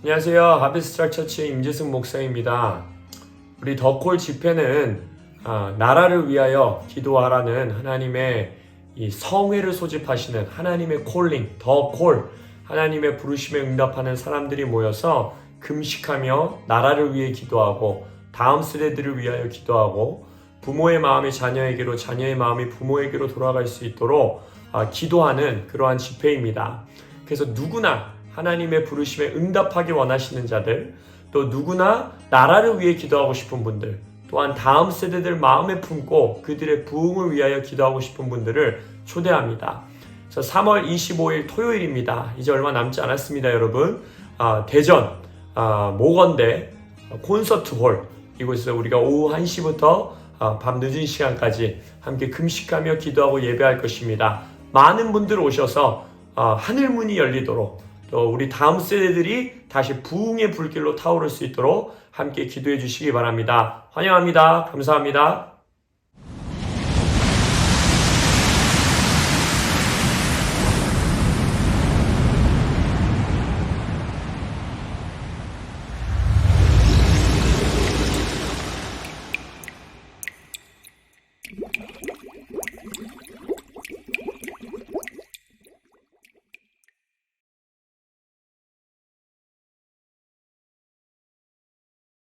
안녕하세요. 하비스트라 처치의 임재승 목사입니다. 우리 더콜 집회는 아, 나라를 위하여 기도하라는 하나님의 이 성회를 소집하시는 하나님의 콜링, 더콜, 하나님의 부르심에 응답하는 사람들이 모여서 금식하며 나라를 위해 기도하고 다음 세대들을 위하여 기도하고 부모의 마음이 자녀에게로 자녀의 마음이 부모에게로 돌아갈 수 있도록 아, 기도하는 그러한 집회입니다. 그래서 누구나 하나님의 부르심에 응답하기 원하시는 자들, 또 누구나 나라를 위해 기도하고 싶은 분들, 또한 다음 세대들 마음에 품고 그들의 부흥을 위하여 기도하고 싶은 분들을 초대합니다. 그래서 3월 25일 토요일입니다. 이제 얼마 남지 않았습니다, 여러분. 아, 대전 아, 모건대 콘서트홀 이곳에서 우리가 오후 1시부터 아, 밤 늦은 시간까지 함께 금식하며 기도하고 예배할 것입니다. 많은 분들 오셔서 아, 하늘 문이 열리도록 또 우리 다음 세대들이 다시 부흥의 불길로 타오를 수 있도록 함께 기도해 주시기 바랍니다. 환영합니다. 감사합니다.